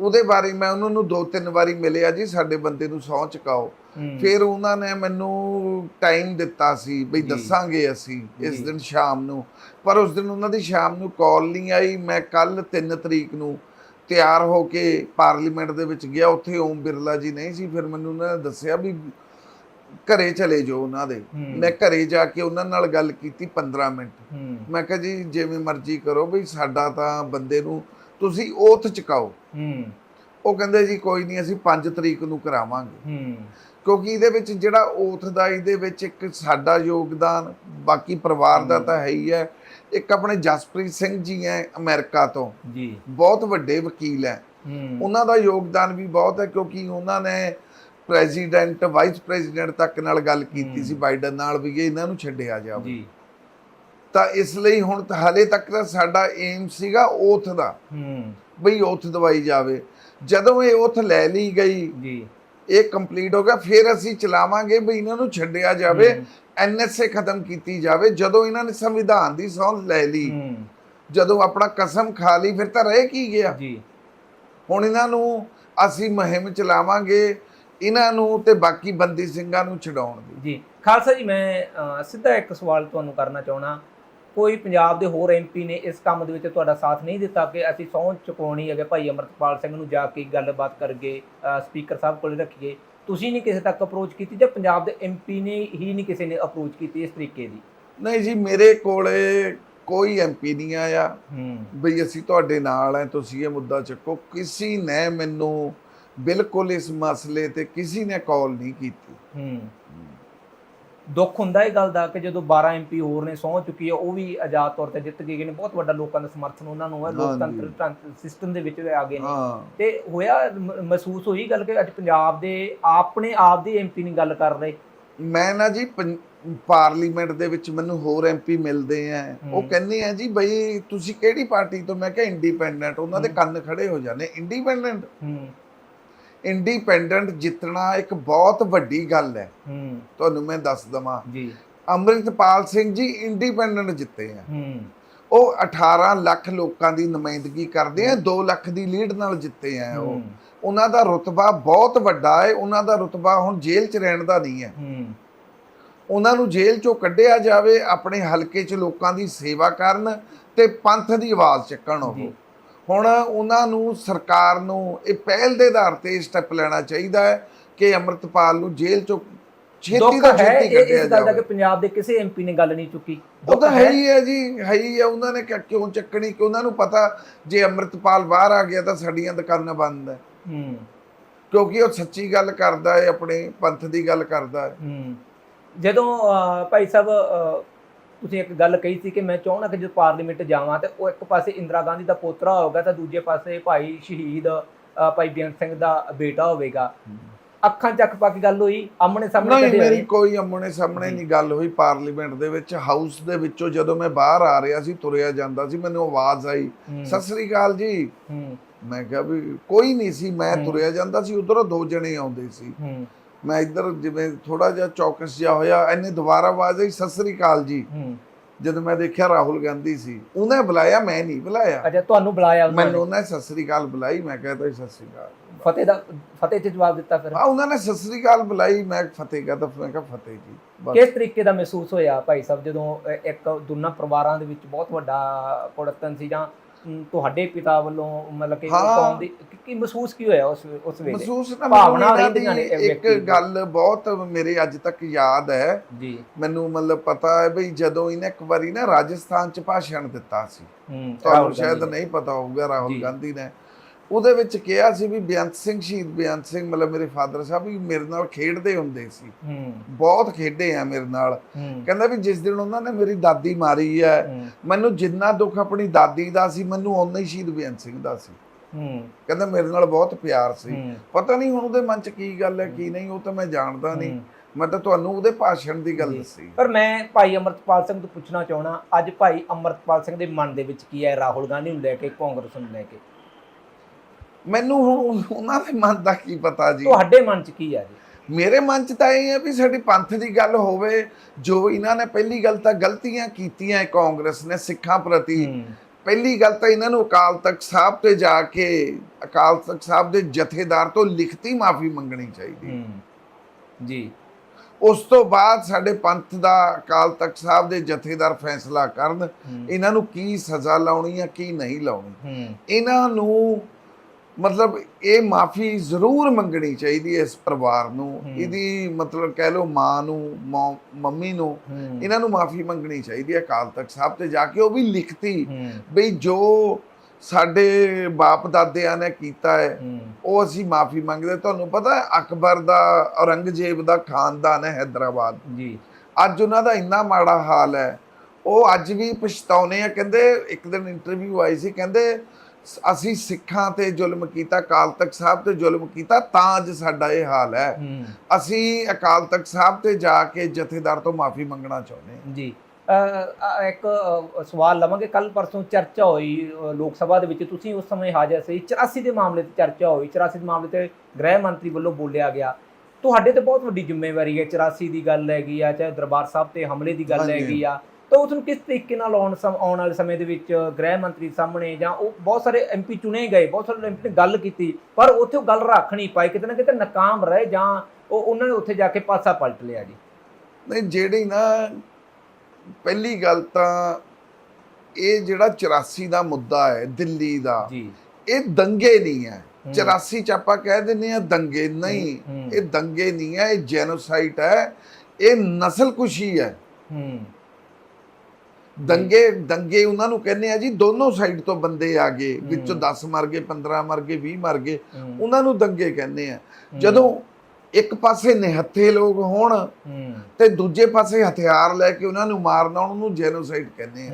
ਉਹਦੇ ਬਾਰੇ ਮੈਂ ਉਹਨਾਂ ਨੂੰ ਦੋ ਤਿੰਨ ਵਾਰੀ ਮਿਲਿਆ ਜੀ ਸਾਡੇ ਬੰਦੇ ਨੂੰ ਸੌ ਚੁਕਾਓ। ਫਿਰ ਉਹਨਾਂ ਨੇ ਮੈਨੂੰ ਟਾਈਮ ਦਿੱਤਾ ਸੀ ਬਈ। ਦੱਸਾਂਗੇ ਅਸੀਂ ਇਸ। ਦਿਨ ਸ਼ਾਮ ਨੂੰ। ਪਰ ਉਸ ਦਿਨ ਉਹਨਾਂ ਦੀ ਸ਼ਾਮ ਨੂੰ ਕਾਲ ਨਹੀਂ ਆਈ। ਮੈਂ ਕੱਲ 3 ਤਰੀਕ ਨੂੰ ਤਿਆਰ ਹੋ ਕੇ ਪਾਰਲੀਮੈਂਟ ਦੇ ਵਿੱਚ ਗਿਆ। ਉੱਥੇ ਓਮ ਬਿਰਲਾ ਜੀ ਨਹੀਂ ਸੀ। ਫਿਰ ਮੈਨੂੰ ਉਹਨਾਂ ਨੇ ਦੱਸਿਆ ਵੀ ਘਰੇ ਚਲੇ ਜਾਓ ਉਹਨਾਂ ਦੇ। ਮੈਂ ਘਰੇ ਜਾ ਕੇ ਉਹਨਾਂ ਨਾਲ ਗੱਲ ਕੀਤੀ 15 ਮਿੰਟ। ਮੈਂ ਕਿਹਾ ਜੀ ਜਿਵੇਂ ਮਰਜ਼ੀ ਕਰੋ ਬਈ ਸਾਡਾ ਤਾਂ ਬੰਦੇ ਨੂੰ ਤੁਸੀਂ ਓਥ ਚੁਕਾਓ। ਹੂੰ, ਉਹ ਕਹਿੰਦੇ ਜੀ ਕੋਈ ਨਹੀਂ ਅਸੀਂ 5 ਤਰੀਕ ਨੂੰ ਕਰਾਵਾਂਗੇ। ਹੂੰ, ਕਿਉਂਕਿ ਇਹਦੇ ਵਿੱਚ ਜਿਹੜਾ ਓਥ ਦਾ ਇਹਦੇ ਵਿੱਚ ਇੱਕ ਸਾਡਾ ਯੋਗਦਾਨ ਬਾਕੀ ਪਰਿਵਾਰ ਦਾ। ਤਾਂ ਹੈ ਹੀ ਹੈ। ਇੱਕ ਆਪਣੇ ਜਸਪ੍ਰੀਤ ਸਿੰਘ ਜੀ ਹੈ ਅਮਰੀਕਾ ਤੋਂ। ਜੀ। ਬਹੁਤ ਵੱਡੇ ਵਕੀਲ ਹੈ। ਉਹਨਾਂ ਦਾ ਯੋਗਦਾਨ ਵੀ ਬਹੁਤ ਹੈ ਕਿਉਂਕਿ ਉਹਨਾਂ ਨੇ ਪ੍ਰੈਜ਼ੀਡੈਂਟ ਵਾਈਸ ਪ੍ਰੈਜ਼ੀਡੈਂਟ ਤੱਕ ਨਾਲ ਗੱਲ ਕੀਤੀ। ਸੀ ਬਾਈਡਨ ਨਾਲ ਵੀ ਇਹ ਇਹਨਾਂ ਨੂੰ ਛੱਡਿਆ ਜਾਵੇ। ਜੀ। ਤਾਂ ਇਸ ਲਈ ਹੁਣ ਹਾਲੇ ਤੱਕ ਤਾਂ ਸਾਡਾ ਏਮ ਸੀਗਾ ਓਥ ਦਾ। ਹੂੰ, ਬਈ ਓਥ ਦਵਾਈ ਜਾਵੇ। ਜਦੋਂ ਇਹ ਓਥ ਲੈ ਲਈ ਗਈ ਜੀ। ਇਹ ਕੰਪਲੀਟ ਹੋ ਗਿਆ ਫਿਰ ਅਸੀਂ ਚਲਾਵਾਂਗੇ ਵੀ ਇਹਨਾਂ ਨੂੰ ਛੱਡਿਆ ਜਾਵੇ ਐਨਐਸਏ ਖਤਮ ਕੀਤੀ ਜਾਵੇ ਜਦੋਂ ਇਹਨਾਂ ਨੇ ਸੰਵਿਧਾਨ ਦੀ ਸਹੁੰ ਲੈ ਲਈ। ਜਦੋਂ ਆਪਣਾ ਕਸਮ ਖਾ ਲਈ ਫਿਰ ਤਾਂ ਰਹਿ ਕੀ ਗਿਆ? ਜੀ। ਹੁਣ ਇਹਨਾਂ ਨੂੰ ਅਸੀਂ ਮੁਹਿੰਮ ਚਲਾਵਾਂਗੇ ਇਹਨਾਂ ਨੂੰ ਤੇ ਬਾਕੀ ਬੰਦੀ ਸਿੰਘਾਂ ਨੂੰ ਛਡਾਉਣ ਦੀ। ਜੀ। ਖਾਲਸਾ ਜੀ ਮੈਂ ਸਿੱਧਾ ਇੱਕ ਸਵਾਲ ਤੁਹਾਨੂੰ ਕਰਨਾ ਚਾਹਣਾ ਕੋਈ ਪੰਜਾਬ ਦੇ ਹੋਰ ਐਮਪੀ ਨੇ ਇਸ ਕੰਮ ਦੇ ਵਿੱਚ ਤੁਹਾਡਾ ਸਾਥ ਨਹੀਂ ਦਿੱਤਾ ਕਿ ਅਸੀਂ ਸਹੁੰ ਚੁਕਾਉਣੀ ਹੈਗੇ ਭਾਈ ਅਮਰਤਪਾਲ ਸਿੰਘ ਨੂੰ ਜਾ ਕੇ ਗੱਲਬਾਤ ਕਰਗੇ ਸਪੀਕਰ ਸਾਹਿਬ ਕੋਲ ਰੱਖੀਏ। ਤੁਸੀਂ ਨਹੀਂ ਕਿਸੇ ਤੱਕ ਅਪਰੋਚ ਕੀਤੀ ਜਾਂ ਪੰਜਾਬ ਦੇ ਐਮਪੀ ਨੇ ਹੀ ਨਹੀਂ ਕਿਸੇ ਨੇ ਅਪਰੋਚ ਕੀਤੀ ਇਸ ਤਰੀਕੇ ਦੀ? ਨਹੀਂ ਜੀ ਮੇਰੇ ਕੋਲੇ ਕੋਈ ਐਮਪੀ ਨਹੀਂ ਆਇਆ। ਹੂੰ। ਬਈ ਅਸੀਂ ਤੁਹਾਡੇ ਨਾਲ ਹੈ ਤੁਸੀਂ ਇਹ ਮੁੱਦਾ ਚੱਕੋ। ਕਿਸੇ ਨੇ ਮੈਨੂੰ ਬਿਲਕੁਲ ਇਸ ਮਸਲੇ ਤੇ ਕਿਸੇ ਨੇ ਕਾਲ ਨਹੀਂ ਕੀਤੀ। ਹੂੰ। ਦੁੱਖ ਹੁੰਦਾ ਇਹ ਗੱਲ ਦਾ ਕਿ ਜਦੋਂ 12 ਐਮਪੀ ਹੋਰ ਨੇ ਸਹੁੰ ਚੁੱਕੀ ਹੈ ਉਹ ਵੀ ਆਜ਼ਾਦ ਤੌਰ ਤੇ ਜਿੱਤ ਗਏ ਨੇ ਬਹੁਤ ਵੱਡਾ ਲੋਕਾਂ ਦਾ ਸਮਰਥਨ ਉਹਨਾਂ ਨੂੰ ਹੈ ਲੋਕਤੰਤਰ ਸਿਸਟਮ ਦੇ ਵਿੱਚ ਆ ਗਏ ਨੇ। ਤੇ ਹੋਇਆ ਮਹਿਸੂਸ ਹੋਈ ਗੱਲ ਕਿ ਅੱਜ ਪੰਜਾਬ ਦੇ ਆਪਣੇ ਆਪ ਦੇ ਐਮਪੀ ਨਹੀਂ ਗੱਲ ਕਰ ਰਹੇ? ਮੈਂ ਨਾ ਜੀ ਪਾਰਲੀਮੈਂਟ ਦੇ ਵਿੱਚ ਮੈਨੂੰ ਹੋਰ ਐਮਪੀ ਮਿਲਦੇ ਆ ਉਹ। ਕਹਿੰਦੇ ਆ ਜੀ ਬਈ ਤੁਸੀਂ ਕਿਹੜੀ ਪਾਰਟੀ ਤੋਂ? ਮੈਂ ਕਿਹਾ ਇੰਡੀਪੈਂਡੈਂਟ। ਉਹਨਾਂ ਦੇ ਕੰਨ ਖੜੇ ਹੋ ਜਾਂਦੇ। ਇੰਡੀਪੈਂਡੈਂਟ। ਹੂੰ। ਇੰਡੀਪੈਂਡੈਂਟ ਜਿੱਤਣਾ ਇੱਕ ਬਹੁਤ ਵੱਡੀ ਗੱਲ ਹੈ। ਹੂੰ। ਤੁਹਾਨੂੰ ਮੈਂ ਦੱਸ ਦਵਾਂ। ਜੀ। ਅੰਮ੍ਰਿਤਪਾਲ ਸਿੰਘ ਜੀ ਇੰਡੀਪੈਂਡੈਂਟ ਜਿੱਤੇ ਆ। ਹੂੰ। ਉਹ 18 ਲੱਖ ਲੋਕਾਂ ਦੀ ਨੁਮਾਇੰਦਗੀ ਕਰਦੇ ਆ 2 ਲੱਖ ਦੀ ਲੀਡ ਨਾਲ ਜਿੱਤੇ ਆ ਉਹ। ਉਹਨਾਂ ਦਾ ਰੁਤਬਾ ਬਹੁਤ ਵੱਡਾ ਹੈ ਉਹਨਾਂ ਦਾ ਰੁਤਬਾ ਹੁਣ ਜੇਲ੍ਹ 'ਚ ਰਹਿਣ ਦਾ ਨਹੀਂ ਹੈ। ਹੂੰ। ਉਹਨਾਂ ਨੂੰ ਜੇਲ੍ਹ 'ਚੋਂ ਕੱਢਿਆ ਜਾਵੇ ਆਪਣੇ ਹਲਕੇ 'ਚ ਲੋਕਾਂ ਦੀ ਸੇਵਾ ਕਰਨ ਤੇ ਪੰਥ ਦੀ ਆਵਾਜ਼ ਚੱਕਣ ਉਹ। ਹੁਣ ਉਹਨਾਂ ਨੂੰ ਸਰਕਾਰ ਨੂੰ ਇਹ ਪਹਿਲ ਦੇ ਆਧਾਰ ਤੇ ਸਟੈਪ ਲੈਣਾ ਚਾਹੀਦਾ ਹੈ ਕਿ ਅੰਮ੍ਰਿਤਪਾਲ ਨੂੰ ਜੇਲ੍ਹ 'ਚੋਂ ਛੇਤੀ ਹੈ ਛੇਤੀ ਕੱਢਿਆ ਦਾ ਕਿ ਜਾਵੇ ਪੰਜਾਬ ਦੇ ਕਿਸੇ ਐਮਪੀ ਨੇ ਗੱਲ ਨਹੀਂ ਚੁੱਕੀ। ਉਹ ਤਾਂ ਹੈ ਹੀ। ਹੈ ਜੀ ਹੈ ਹੀ ਹੈ। ਉਹਨਾਂ ਨੇ ਕਿਉਂ ਚੱਕਣੀ? ਕਿ ਉਹਨਾਂ ਨੂੰ ਪਤਾ ਜੇ ਅੰਮ੍ਰਿਤਪਾਲ ਬਾਹਰ ਆ ਗਿਆ ਤਾਂ ਸਾਡੀਆਂ ਦੁਕਾਨਾਂ ਬੰਦ ਹੈ। ਹੂੰ। ਕਿਉਂਕਿ ਉਹ ਸੱਚੀ ਗੱਲ ਕਰਦਾ ਹੈ ਆਪਣੇ ਪੰਥ ਦੀ ਗੱਲ ਕਰਦਾ ਹੈ। ਹੂੰ। ਜਦੋਂ ਭਾਈ ਸਾਹਿਬ ਤੁਸੀਂ ਇੱਕ ਗੱਲ ਕਹੀ ਸੀ ਕਿ ਮੈਂ ਚਾਹੁੰਦਾ ਕਿ ਜਦੋਂ ਪਾਰਲੀਮੈਂਟ ਜਾਵਾਂ ਤੇ ਉਹ ਇੱਕ ਪਾਸੇ ਇੰਦਰਾ ਗਾਂਧੀ ਦਾ ਪੋਤਰਾ ਹੋਵੇਗਾ ਤਾਂ ਦੂਜੇ ਪਾਸੇ ਭਾਈ ਸ਼ਹੀਦ ਭਾਈ ਬੇਅੰਤ ਸਿੰਘ ਦਾ ਬੇਟਾ ਹੋਵੇਗਾ। ਅੱਖਾਂ ਚੱਕ ਪਾ ਕੇ ਗੱਲ ਹੋਈ ਆਮਣੇ ਸਾਹਮਣੇ ਨਹੀਂ ਮੇਰੀ? ਕੋਈ ਅਮਣੇ ਸਾਹਮਣੇ। ਨਹੀਂ ਗੱਲ ਹੋਈ। ਪਾਰਲੀਮੈਂਟ ਦੇ ਵਿੱਚ ਹਾਊਸ ਦੇ ਵਿੱਚੋਂ ਜਦੋਂ ਮੈਂ ਬਾਹਰ ਆ ਰਿਹਾ ਸੀ ਤੁਰਿਆ ਜਾਂਦਾ ਸੀ ਮੈਨੂੰ ਆਵਾਜ਼ ਆਈ ਸਤਿ ਸ੍ਰੀ ਅਕਾਲ ਜੀ। ਮੈਂ ਕਿਹਾ ਵੀ ਕੋਈ ਨਹੀਂ ਸੀ ਮੈਂ। ਤੁਰਿਆ ਜਾਂਦਾ ਸੀ ਉਧਰੋਂ ਦੋ ਜਣੇ ਆਉਂਦੇ ਸੀ। ਮੈਂ ਇੱਧਰ ਜਿਵੇਂ ਥੋੜਾ ਜਿਹਾ ਚੌਕਸ ਜਿਹਾ ਹੋਇਆ ਇਹਨੇ ਦੁਬਾਰਾ ਆਵਾਜ਼ ਆਈ ਸਤਿ ਸ੍ਰੀ ਅਕਾਲ ਜੀ। ਜਦੋਂ ਮੈਂ ਦੇਖਿਆ ਰਾਹੁਲ ਗਾਂਧੀ ਸੀ ਉਹਨੇ ਬੁਲਾਇਆ ਮੈਂ ਨਹੀਂ ਬੁਲਾਇਆ। ਅੱਛਾ ਤੁਹਾਨੂੰ ਬੁਲਾਇਆ ਉਹਨਾਂ ਮੈਨੂੰ ਉਹਨੇ ਸਤਿ ਸ੍ਰੀ ਅਕਾਲ ਬੁਲਾਈ ਮੈਂ ਕਹਿੰਦਾ ਸਤਿ ਸ੍ਰੀ ਅਕਾਲ। ਫਤਿਹ ਦਾ ਫਤਿਹ ਚ ਜਵਾਬ ਦਿੱਤਾ ਫਿਰ? ਹਾਂ ਉਹਨਾਂ ਨੇ ਸਤਿ ਸ੍ਰੀ ਅਕਾਲ ਬੁਲਾਈ ਮੈਂ ਫਤਿਹ ਕਹਤਾ ਮੈਂ ਕਿਹਾ ਫਤਿਹ ਜੀ ਕਿਸ ਤਰੀਕੇ ਦਾ ਮਹਿਸੂਸ ਹੋਇਆ ਭਾਈ ਸਾਹਿਬ ਜਦੋਂ ਇੱਕ ਦੋਨਾਂ ਪਰਿਵਾਰਾਂ ਦੇ ਵਿੱਚ ਬਹੁਤ ਵੱਡਾ ਕੁੜਤਨ ਸੀ ਜਾਂ ਤੁਹਾਡੇ ਪਿਤਾ ਵੱਲੋਂ ਮਤਲਬ ਕਿ ਹਾਂ। ਕੌਮ ਦੀ ਕੀ- ਕੀ ਮਹਿਸੂਸ ਕੀ ਹੋਇਆ ਉਸ ਉਸ ਵੇਲੇ ਮਹਿਸੂਸ ਨਾ ਭਾਵਨਾ ਇਹਨਾਂ ਰਹਿੰਦੀਆਂ ਨੇ ਦੀ ਇਹ ਇੱਕ ਵਿਅਕਤੀ ਦੀ। ਗੱਲ ਬਹੁਤ ਮੇਰੇ ਅੱਜ ਤੱਕ ਯਾਦ ਹੈ ਜੀ ਮੈਨੂੰ ਮਤਲਬ ਪਤਾ ਹੈ ਬਈ ਜਦੋਂ ਇਹਨੇ ਇੱਕ ਵਾਰੀ ਨਾ ਰਾਜਸਥਾਨ ਚ ਭਾਸ਼ਣ ਦਿੱਤਾ ਸੀ ਹੂੰ ਤੁਹਾਨੂੰ ਰਾਹੁਲ ਸ਼ਾਇਦ ਗਾਂਧੀ ਨਹੀਂ ਪਤਾ ਹੋਊਗਾ ਰਾਹੁਲ ਜੀ। ਗਾਂਧੀ ਨੇ ਉਹਦੇ ਵਿੱਚ ਕਿਹਾ ਸੀ ਵੀ ਬੇਅੰਤ ਸਿੰਘ ਸ਼ਹੀਦ ਬੇਅੰਤ ਸਿੰਘ ਮਤਲਬ ਮੇਰੇ ਫਾਦਰ ਸਾਹਿਬ ਵੀ ਮੇਰੇ ਨਾਲ ਖੇਡਦੇ ਹੁੰਦੇ ਸੀ। ਬਹੁਤ ਖੇਡੇ ਆ ਮੇਰੇ ਨਾਲ। ਕਹਿੰਦਾ ਵੀ ਜਿਸ ਦਿਨ ਉਹਨਾਂ ਨੇ ਮੇਰੀ ਦਾਦੀ ਮਾਰੀ ਹੈ। ਮੈਨੂੰ ਜਿੰਨਾ ਦੁੱਖ ਆਪਣੀ ਦਾਦੀ ਦਾ ਸੀ ਮੈਨੂੰ ਓਨਾ ਹੀ ਸ਼ਹੀਦ ਬੇਅੰਤ ਸਿੰਘ ਦਾ ਸੀ। ਕਹਿੰਦਾ ਮੇਰੇ ਨਾਲ ਬਹੁਤ ਪਿਆਰ ਸੀ। ਪਤਾ ਨਹੀਂ ਹੁਣ ਉਹਦੇ ਮਨ 'ਚ ਕੀ ਗੱਲ ਹੈ ਕੀ ਨਹੀਂ ਉਹ ਤਾਂ ਮੈਂ ਜਾਣਦਾ ਨਹੀਂ। ਮੈਂ ਤਾਂ ਤੁਹਾਨੂੰ ਉਹਦੇ ਭਾਸ਼ਣ ਦੀ ਗੱਲ। ਦੱਸੀ। ਪਰ ਮੈਂ ਭਾਈ ਅਮਰਤਪਾਲ ਸਿੰਘ ਤੋਂ ਪੁੱਛਣਾ ਚਾਹਣਾ ਅੱਜ ਭਾਈ ਅਮਰਤਪਾਲ ਸਿੰਘ ਦੇ ਮਨ ਦੇ ਵਿੱਚ ਕੀ ਹੈ? ਰਾਹੁਲ ਗਾਂਧੀ ਨੂੰ ਲੈ ਕੇ ਕਾਂਗਰਸ ਨੂੰ ਲੈ ਕੇ। ਮੈਨੂੰ ਹੁਣ ਉਹਨਾਂ ਦੇ ਮਨ ਦਾ ਕੀ ਪਤਾ ਜੀ? ਤੁਹਾਡੇ ਮਨ 'ਚ ਕੀ ਹੈ ਜੀ? ਮੇਰੇ ਮਨ 'ਚ ਤਾਂ ਇਹ ਹੈ ਵੀ ਸਾਡੀ ਪੰਥ ਦੀ ਗੱਲ ਹੋਵੇ ਜੋ ਇਹਨਾਂ ਨੇ ਪਹਿਲੀ ਗੱਲ ਤਾਂ ਗਲਤੀਆਂ ਕੀਤੀਆਂ ਹੈ ਕਾਂਗਰਸ ਨੇ ਸਿੱਖਾਂ ਪ੍ਰਤੀ। ਪਹਿਲੀ ਗੱਲ ਤਾਂ ਇਹਨਾਂ ਨੂੰ ਅਕਾਲ ਤਖਤ ਸਾਹਿਬ ਤੇ ਜਾ ਕੇ ਅਕਾਲ ਤਖਤ ਸਾਹਿਬ ਦੇ ਜਥੇਦਾਰ ਤੋਂ ਲਿਖਤੀ ਮਾਫੀ ਮੰਗਣੀ ਚਾਹੀਦੀ। ਜੀ। ਉਸ ਤੋਂ ਬਾਅਦ ਸਾਡੇ ਪੰਥ ਦਾ ਅਕਾਲ ਤਖਤ ਸਾਹਿਬ ਦੇ ਜਥੇਦਾਰ ਫੈਸਲਾ ਕਰਨ ਇਹਨਾਂ ਨੂੰ ਕੀ ਸਜ਼ਾ ਲਾਉਣੀ ਹੈ ਕੀ ਨਹੀਂ ਲਾਉਣੀ। ਇਹਨਾਂ ਨੂੰ ਮਤਲਬ ਇਹ ਮਾਫੀ ਜ਼ਰੂਰ ਮੰਗਣੀ ਚਾਹੀਦੀ ਹੈ ਇਸ ਪਰਿਵਾਰ ਨੂੰ। ਇਹਦੀ ਮਤਲਬ ਕਹਿ ਲਓ ਮਾਂ ਨੂੰ ਮੰਮੀ ਨੂੰ ਇਹਨਾਂ ਨੂੰ ਮਾਫੀ ਮੰਗਣੀ ਚਾਹੀਦੀ ਹੈ ਅਕਾਲ ਤਖਤ ਸਾਹਿਬ ਤੇ ਜਾ ਕੇ ਉਹ ਵੀ ਲਿਖਤੀ ਬਈ ਜੋ ਸਾਡੇ ਬਾਪ ਦਾਦਿਆਂ ਨੇ ਕੀਤਾ ਹੈ ਉਹ ਅਸੀਂ ਮਾਫੀ ਮੰਗਦੇ। ਤੁਹਾਨੂੰ ਪਤਾ ਹੈ ਅਕਬਰ ਦਾ ਔਰੰਗਜ਼ੇਬ ਦਾ ਖਾਨਦਾਨ ਹੈ ਹੈਦਰਾਬਾਦ। ਜੀ। ਅੱਜ ਉਹਨਾਂ ਦਾ ਇੰਨਾ ਮਾੜਾ ਹਾਲ ਹੈ। ਉਹ ਅੱਜ ਵੀ ਪਛਤਾਉਨੇ ਆ। ਕਹਿੰਦੇ ਇੱਕ ਦਿਨ ਇੰਟਰਵਿਊ ਆਈ ਸੀ। ਕਹਿੰਦੇ ਅਸੀਂ ਸਿੱਖਾਂ ਤੇ ਜ਼ੁਲਮ ਕੀਤਾ ਅਕਾਲ ਤਖਤ ਸਾਹਿਬ ਤੇ ਜ਼ੁਲਮ ਕੀਤਾ ਤਾਂ ਅੱਜ ਸਾਡਾ ਇਹ ਹਾਲ ਹੈ। ਅਸੀਂ ਅਕਾਲ ਤਖਤ ਸਾਹਿਬ ਤੇ ਜਾ ਕੇ ਜਥੇਦਾਰ ਤੋਂ ਮਾਫੀ ਮੰਗਣਾ ਚਾਹੁੰਦੇ ਹਾਂ। ਜੀ। ਇੱਕ ਸਵਾਲ ਲਵਾਂਗੇ। ਕੱਲ ਪਰਸੋਂ ਚਰਚਾ ਹੋਈ ਲੋਕ ਸਭਾ ਦੇ ਵਿੱਚ। ਤੁਸੀਂ ਉਸ ਸਮੇਂ ਹਾਜ਼ਰ ਸੀ। 84 ਦੇ ਮਾਮਲੇ ਤੇ ਚਰਚਾ ਹੋਈ। 84 ਦੇ ਮਾਮਲੇ ਤੇ ਗ੍ਰਹਿ ਮੰਤਰੀ ਵੱਲੋਂ ਬੋਲਿਆ ਗਿਆ। ਤੁਹਾਡੇ ਤੇ ਬਹੁਤ ਵੱਡੀ ਜ਼ਿੰਮੇਵਾਰੀ ਹੈ। 84 ਦੀ ਗੱਲ ਹੈਗੀ ਆ ਚਾਹੇ ਦਰਬਾਰ ਸਾਹਿਬ ਤੇ ਹਮਲੇ ਦੀ ਗੱਲ। ਹੈਗੀ ਆ। ਤਾਂ ਉਸ ਨੂੰ ਕਿਸ ਤਰੀਕੇ ਨਾਲ ਆਉਣ ਸਮ ਆਉਣ ਵਾਲੇ ਸਮੇਂ ਦੇ ਵਿੱਚ ਗ੍ਰਹਿ ਮੰਤਰੀ ਸਾਹਮਣੇ ਜਾਂ ਉਹ ਬਹੁਤ ਸਾਰੇ ਐਮਪੀ ਚੁਣੇ ਗਏ ਬਹੁਤ ਸਾਰੇ ਐਮਪੀ ਨੇ ਗੱਲ ਕੀਤੀ ਪਰ ਉੱਥੇ ਉਹ ਗੱਲ ਰੱਖ ਨਹੀਂ ਪਾਏ ਕਿਤੇ ਨਾ ਕਿਤੇ ਨਾਕਾਮ ਰਹੇ ਜਾਂ ਉਹ ਉਹਨਾਂ ਨੇ ਉੱਥੇ ਜਾ ਕੇ ਪਾਸਾ ਪਲਟ ਲਿਆ ਜੀ। ਨਹੀਂ ਜਿਹੜੀ ਨਾ ਪਹਿਲੀ ਗੱਲ ਤਾਂ ਇਹ ਜਿਹੜਾ 84 ਦਾ ਮੁੱਦਾ ਹੈ ਦਿੱਲੀ ਦਾ ਜੀ। ਇਹ ਦੰਗੇ ਨਹੀਂ ਹੈ। ਹੂੰ। 84 ਚ ਆਪਾਂ ਕਹਿ ਦਿੰਦੇ ਆ ਦੰਗੇ ਨਹੀਂ। ਇਹ ਦੰਗੇ ਨਹੀਂ ਹੈ ਇਹ ਜੈਨੋਸਾਈਡ ਹੈ ਇਹ ਨਸਲਕੁਸ਼ੀ ਹੈ। ਹੂੰ। ਦੰਗੇ ਦੰਗੇ ਉਹਨਾਂ ਨੂੰ ਕਹਿੰਦੇ ਆ ਜੀ ਦੋਨੋਂ ਸਾਈਡ ਤੋਂ ਬੰਦੇ ਆ ਗਏ ਵਿੱਚੋਂ 10 ਮਰ ਗਏ 15 ਮਰ ਗਏ 20 ਮਰ ਗਏ ਉਹਨਾਂ ਨੂੰ ਦੰਗੇ ਕਹਿੰਦੇ ਆ। ਜਦੋਂ ਇੱਕ ਪਾਸੇ ਨਿਹੱਥੇ ਲੋਕ ਹੋਣ ਤੇ ਦੂਜੇ ਪਾਸੇ ਹਥਿਆਰ ਲੈ ਕੇ ਉਹਨਾਂ ਨੂੰ ਮਾਰਨਾ ਉਹਨੂੰ ਜੈਨੋਸਾਈਡ ਕਹਿੰਦੇ ਆ।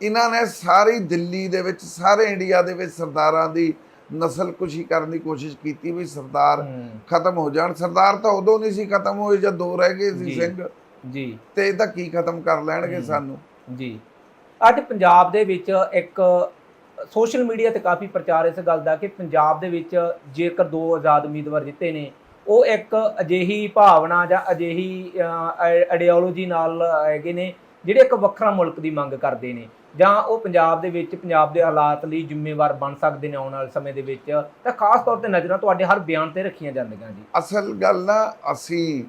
ਇਹਨਾਂ ਨੇ ਸਾਰੀ ਦਿੱਲੀ ਦੇ ਵਿੱਚ ਸਾਰੇ ਇੰਡੀਆ ਦੇ ਵਿੱਚ ਸਰਦਾਰਾਂ ਦੀ ਨਸਲਕੁਸ਼ੀ ਕਰਨ ਦੀ ਕੋਸ਼ਿਸ਼ ਕੀਤੀ ਵੀ ਸਰਦਾਰ ਖਤਮ ਹੋ ਜਾਣ। ਸਰਦਾਰ ਤਾਂ ਉਦੋਂ ਨਹੀਂ ਸੀ ਖਤਮ ਹੋਏ ਜਦ ਦੋ ਰਹਿ ਗਏ ਸੀ। ਸਿੰਘ। ਜੀ। ਤੇ ਇਹਦਾ ਕੀ ਖਤਮ ਕਰ ਲੈਣਗੇ। ਸਾਨੂੰ? ਜੀ। ਅੱਜ ਪੰਜਾਬ ਦੇ ਵਿੱਚ ਇੱਕ ਸੋਸ਼ਲ ਮੀਡੀਆ ਤੇ ਕਾਫੀ ਪ੍ਰਚਾਰ ਇਸ ਗੱਲ ਦਾ ਕਿ ਪੰਜਾਬ ਦੇ ਵਿੱਚ ਜੇਕਰ ਦੋ ਆਜ਼ਾਦ ਉਮੀਦਵਾਰ ਜਿੱਤੇ ਨੇ ਉਹ ਇੱਕ ਅਜਿਹੀ ਭਾਵਨਾ ਜਾਂ ਅਜਿਹੀ ਆਈਡੀਓਲੋਜੀ ਨਾਲ ਹੈਗੇ ਨੇ ਜਿਹੜੇ ਇੱਕ ਵੱਖਰਾ ਮੁਲਕ ਦੀ ਮੰਗ ਕਰਦੇ ਨੇ। ਜਾਂ ਉਹ ਪੰਜਾਬ ਦੇ ਵਿੱਚ ਪੰਜਾਬ ਦੇ ਹਾਲਾਤ ਲਈ ਜ਼ਿੰਮੇਵਾਰ ਬਣ ਸਕਦੇ ਨੇ ਆਉਣ ਵਾਲੇ ਸਮੇਂ ਦੇ ਵਿੱਚ। ਤਾਂ ਖਾਸ ਤੌਰ ਤੇ ਨਜ਼ਰਾਂ ਤੁਹਾਡੇ ਹਰ ਬਿਆਨ ਤੇ ਰੱਖੀਆਂ ਜਾਂਦੀਆਂ ਜੀ। ਅਸਲ ਗੱਲ ਨਾ ਅਸੀਂ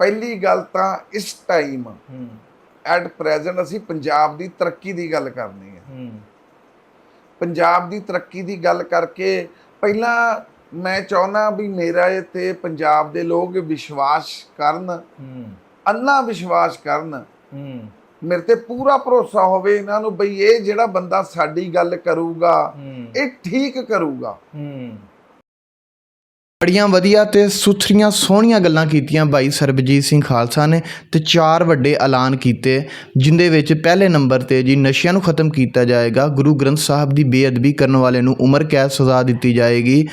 ਪਹਿਲੀ ਗੱਲ ਤਾਂ ਇਸ ਟਾਈਮ ਐਟ ਪ੍ਰੈਜ਼ੈਂਟ ਅਸੀਂ ਪੰਜਾਬ ਦੀ ਤਰੱਕੀ ਦੀ ਗੱਲ ਕਰਨੀ ਹੈ। ਪੰਜਾਬ ਦੀ ਤਰੱਕੀ ਦੀ ਗੱਲ ਕਰਕੇ ਪਹਿਲਾਂ ਮੈਂ ਚਾਹੁੰਦਾ ਵੀ ਮੇਰਾ ਤੇ ਪੰਜਾਬ ਦੇ ਲੋਕ ਵਿਸ਼ਵਾਸ ਕਰਨ ਅੰਨਾ ਵਿਸ਼ਵਾਸ ਕਰਨ। ਮੇਰੇ ਤੇ ਪੂਰਾ ਭਰੋਸਾ ਹੋਵੇ ਇਹਨਾਂ ਨੂੰ ਬਈ ਇਹ ਜਿਹੜਾ ਬੰਦਾ ਸਾਡੀ ਗੱਲ ਕਰੂਗਾ ਇਹ ਠੀਕ ਕਰੂਗਾ। ਬੜੀਆਂ ਵਧੀਆ ਤੇ ਸੁਥਰੀਆਂ, ਸੋਹਣੀਆਂ ਗੱਲਾਂ ਕੀਤੀਆਂ ਬਾਈ ਸਰਬਜੀਤ ਸਿੰਘ ਖਾਲਸਾ ਨੇ ਤੇ ਚਾਰ ਵੱਡੇ ਐਲਾਨ ਕੀਤੇ, ਜਿੰਦੇ ਵਿੱਚ ਪਹਿਲੇ ਨੰਬਰ ਤੇ ਜੀ ਨਸ਼ਿਆਂ ਨੂੰ ਖਤਮ ਕੀਤਾ ਜਾਏਗਾ, ਗੁਰੂ ਗ੍ਰੰਥ ਸਾਹਿਬ ਦੀ ਬੇਅਦਬੀ ਕਰਨ ਵਾਲੇ ਨੂੰ ਉਮਰ ਕੈਦ ਸਜ਼ਾ ਦਿੱਤੀ ਜਾਏਗੀ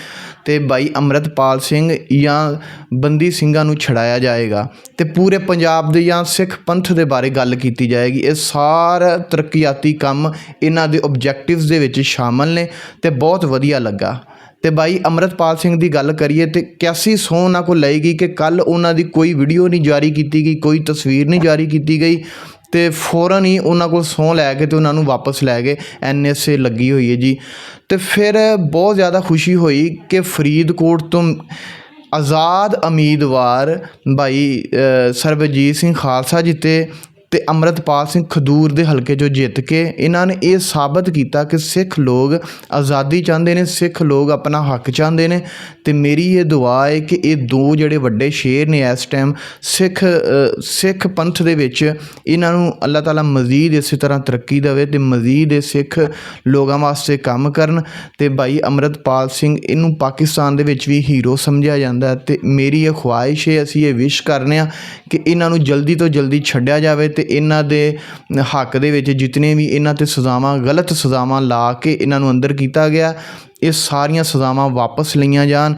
ਤੇ ਬਾਈ ਅੰਮ੍ਰਿਤਪਾਲ ਸਿੰਘ ਜਾਂ ਬੰਦੀ ਸਿੰਘਾਂ ਨੂੰ ਛਡਾਇਆ ਜਾਏਗਾ ਤੇ ਪੂਰੇ ਪੰਜਾਬ ਦੇ ਜਾਂ ਸਿੱਖ ਪੰਥ ਦੇ ਬਾਰੇ ਗੱਲ ਕੀਤੀ ਜਾਏਗੀ। ਇਹ ਸਾਰਾ ਤਰੱਕੀਆਤੀ ਕੰਮ ਇਹਨਾਂ ਦੇ ਆਬਜੈਕਟਿਵਸ ਦੇ ਵਿੱਚ ਸ਼ਾਮਲ ਨੇ ਤੇ ਬਹੁਤ ਵਧੀਆ ਲੱਗਾ। ਤੇ ਬਾਈ ਅਮਰਤਪਾਲ ਸਿੰਘ ਦੀ ਗੱਲ ਕਰੀਏ ਤੇ ਕਿਆਸੀ ਸੌ ਉਹਨਾਂ ਕੋਲ ਲਏਗੀ ਕਿ ਕੱਲ ਉਹਨਾਂ ਦੀ ਕੋਈ ਵੀਡੀਓ ਨਹੀਂ ਜਾਰੀ ਕੀਤੀ ਗਈ, ਕੋਈ ਤਸਵੀਰ ਨਹੀਂ ਜਾਰੀ ਕੀਤੀ ਗਈ ਤੇ ਫੌਰਨ ਹੀ ਉਹਨਾਂ ਕੋਲ ਸੌ ਲੈ ਕੇ ਤੇ ਉਹਨਾਂ ਨੂੰ ਵਾਪਸ ਲੈ ਗਏ। ਐਨਐਸਏ ਲੱਗੀ ਹੋਈ ਹੈ ਜੀ। ਤੇ ਫਿਰ ਬਹੁਤ ਜ਼ਿਆਦਾ ਖੁਸ਼ੀ ਹੋਈ ਕਿ ਫਰੀਦਕੋਟ ਤੋਂ ਆਜ਼ਾਦ ਉਮੀਦਵਾਰ ਭਾਈ ਸਰਬਜੀਤ ਸਿੰਘ ਖਾਲਸਾ ਜਿੱਤੇ ਅਤੇ ਅੰਮ੍ਰਿਤਪਾਲ ਸਿੰਘ ਖਦੂਰ ਦੇ ਹਲਕੇ ਚੋਂ ਜਿੱਤ ਕੇ ਇਹਨਾਂ ਨੇ ਇਹ ਸਾਬਤ ਕੀਤਾ ਕਿ ਸਿੱਖ ਲੋਕ ਆਜ਼ਾਦੀ ਚਾਹੁੰਦੇ ਨੇ, ਸਿੱਖ ਲੋਕ ਆਪਣਾ ਹੱਕ ਚਾਹੁੰਦੇ ਨੇ ਅਤੇ ਮੇਰੀ ਇਹ ਦੁਆ ਹੈ ਕਿ ਇਹ ਦੋ ਜਿਹੜੇ ਵੱਡੇ ਸ਼ੇਰ ਨੇ ਇਸ ਟਾਈਮ ਸਿੱਖ ਸਿੱਖ ਪੰਥ ਦੇ ਵਿੱਚ ਇਹਨਾਂ ਨੂੰ ਅੱਲਾਹ ਤਾਲਾ ਮਜ਼ੀਦ ਇਸੇ ਤਰ੍ਹਾਂ ਤਰੱਕੀ ਦੇਵੇ ਅਤੇ ਮਜ਼ੀਦ ਇਹ ਸਿੱਖ ਲੋਕਾਂ ਵਾਸਤੇ ਕੰਮ ਕਰਨ ਤੇ ਭਾਈ ਅੰਮ੍ਰਿਤਪਾਲ ਸਿੰਘ ਇਹਨੂੰ ਪਾਕਿਸਤਾਨ ਦੇ ਵਿੱਚ ਵੀ ਹੀਰੋ ਸਮਝਿਆ ਜਾਂਦਾ ਹੈ ਤੇ ਮੇਰੀ ਇਹ ਖੁਆਇਸ਼ ਹੈ, ਅਸੀਂ ਇਹ ਵਿਸ਼ ਕਰਨੇ ਆ ਕਿ ਇਹਨਾਂ ਨੂੰ ਜਲਦੀ ਤੋਂ ਜਲਦੀ ਛੱਡਿਆ ਜਾਵੇ ਤੇ ਇਹਨਾਂ ਦੇ ਹੱਕ ਦੇ ਵਿੱਚ ਜਿਤਨੇ ਵੀ ਇਹਨਾਂ ਤੇ ਸਜ਼ਾਵਾਂ, ਗਲਤ ਸਜ਼ਾਵਾਂ ਲਾ ਕੇ ਇਹਨਾਂ ਨੂੰ ਅੰਦਰ ਕੀਤਾ ਗਿਆ, ਇਹ ਸਾਰੀਆਂ ਸਜ਼ਾਵਾਂ ਵਾਪਸ ਲਈਆਂ ਜਾਣ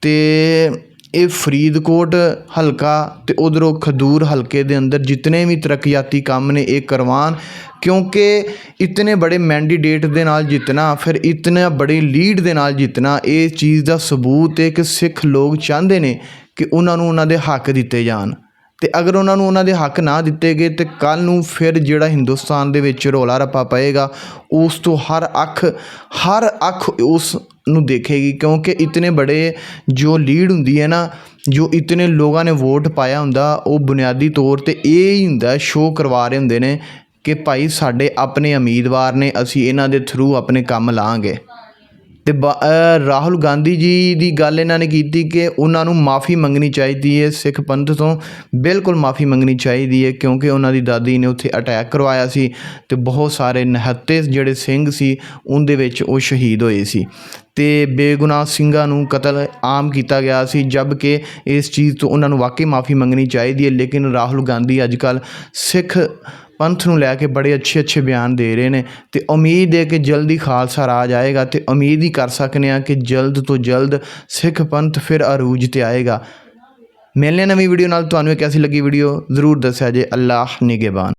ਤੇ ਇਹ ਫਰੀਦਕੋਟ ਹਲਕਾ ਤੇ ਉਧਰੋਂ ਖਦੂਰ ਹਲਕੇ ਦੇ ਅੰਦਰ ਜਿਤਨੇ ਵੀ ਤਰੱਕੀਆਤੀ ਕੰਮ ਨੇ ਇਹ ਕਰਵਾਉਣ, ਕਿਉਂਕਿ ਇਤਨੇ ਬੜੇ ਮੈਂਡੀਡੇਟ ਦੇ ਨਾਲ ਜਿੱਤਣਾ, ਫਿਰ ਇਤਨਾ ਬੜੀ ਲੀਡ ਦੇ ਨਾਲ ਜਿੱਤਣਾ, ਇਹ ਚੀਜ਼ ਦਾ ਸਬੂਤ ਹੈ ਕਿ ਸਿੱਖ ਲੋਕ ਚਾਹੁੰਦੇ ਨੇ ਕਿ ਉਹਨਾਂ ਨੂੰ ਉਹਨਾਂ ਦੇ ਹੱਕ ਦਿੱਤੇ ਜਾਣ। ਅਤੇ ਅਗਰ ਉਹਨਾਂ ਨੂੰ ਉਹਨਾਂ ਦੇ ਹੱਕ ਨਾ ਦਿੱਤੇ ਗਏ ਤਾਂ ਕੱਲ੍ਹ ਨੂੰ ਫਿਰ ਜਿਹੜਾ ਹਿੰਦੁਸਤਾਨ ਦੇ ਵਿੱਚ ਰੌਲਾ ਰੱਪਾ ਪਏਗਾ, ਉਸ ਤੋਂ ਹਰ ਅੱਖ ਹਰ ਅੱਖ ਉਸ ਨੂੰ ਦੇਖੇਗੀ ਕਿਉਂਕਿ ਇਤਨੇ ਬੜੇ ਜੋ ਲੀਡ ਹੁੰਦੀ ਹੈ ਨਾ, ਜੋ ਇਤਨੇ ਲੋਕਾਂ ਨੇ ਵੋਟ ਪਾਇਆ ਹੁੰਦਾ, ਉਹ ਬੁਨਿਆਦੀ ਤੌਰ ਤੇ ਇਹ ਹੀ ਹੁੰਦਾ ਸ਼ੋਅ ਕਰਵਾ ਰਹੇ ਹੁੰਦੇ ਨੇ ਕਿ ਭਾਈ ਸਾਡੇ ਆਪਣੇ ਉਮੀਦਵਾਰ ਨੇ, ਅਸੀਂ ਇਹਨਾਂ ਦੇ ਥਰੂ ਆਪਣੇ ਕੰਮ ਲਾਂਗੇ। ਅਤੇ ਬਾ- ਰਾਹੁਲ ਗਾਂਧੀ ਜੀ ਦੀ ਗੱਲ ਇਹਨਾਂ ਨੇ ਕੀਤੀ ਕਿ ਉਹਨਾਂ ਨੂੰ ਮਾਫੀ ਮੰਗਣੀ ਚਾਹੀਦੀ ਹੈ, ਸਿੱਖ ਪੰਥ ਤੋਂ ਬਿਲਕੁਲ ਮਾਫੀ ਮੰਗਣੀ ਚਾਹੀਦੀ ਹੈ, ਕਿਉਂਕਿ ਉਹਨਾਂ ਦੀ ਦਾਦੀ ਨੇ ਉੱਥੇ ਅਟੈਕ ਕਰਵਾਇਆ ਸੀ ਅਤੇ ਬਹੁਤ ਸਾਰੇ ਨਿਹੱਤੇ ਜਿਹੜੇ ਸਿੰਘ ਸੀ, ਉਹਦੇ ਵਿੱਚ ਉਹ ਸ਼ਹੀਦ ਹੋਏ ਸੀ। ਤੇ ਬੇਗੁਨਾਹ ਸਿੰਘਾਂ ਨੂੰ ਕਤਲ ਆਮ ਕੀਤਾ ਗਿਆ ਸੀ ਜਦ ਕਿ ਇਸ ਚੀਜ਼ ਤੋਂ ਉਹਨਾਂ ਨੂੰ ਵਾਕਈ ਮਾਫੀ ਮੰਗਣੀ ਚਾਹੀਦੀ ਹੈ, ਲੇਕਿਨ ਰਾਹੁਲ ਗਾਂਧੀ ਅੱਜ ਕੱਲ ਸਿੱਖ ਪੰਥ ਨੂੰ ਲੈ ਕੇ ਬੜੇ ਅੱਛੇ ਅੱਛੇ ਬਿਆਨ ਦੇ ਰਹੇ ਨੇ ਤੇ ਉਮੀਦ ਹੈ ਕਿ ਜਲਦੀ ਖਾਲਸਾ ਰਾਜ ਆਏਗਾ ਤੇ ਉਮੀਦ ਹੀ ਕਰ ਸਕਨੇ ਆ ਕਿ ਜਲਦ ਤੋਂ ਜਲਦ ਸਿੱਖ ਪੰਥ ਫਿਰ ਅਰੂਜ ਤੇ ਆਏਗਾ। ਮਿਲਨੇ ਨਵੀਂ ਵੀਡੀਓ ਨਾਲ। ਤੁਹਾਨੂੰ ਇਹ ਕੈਸੀ ਲੱਗੀ ਵੀਡੀਓ ਜ਼ਰੂਰ ਦੱਸਿਆ ਜੇ ਅੱਲਾਹ ਨਿਗਹਿਬਾਨ।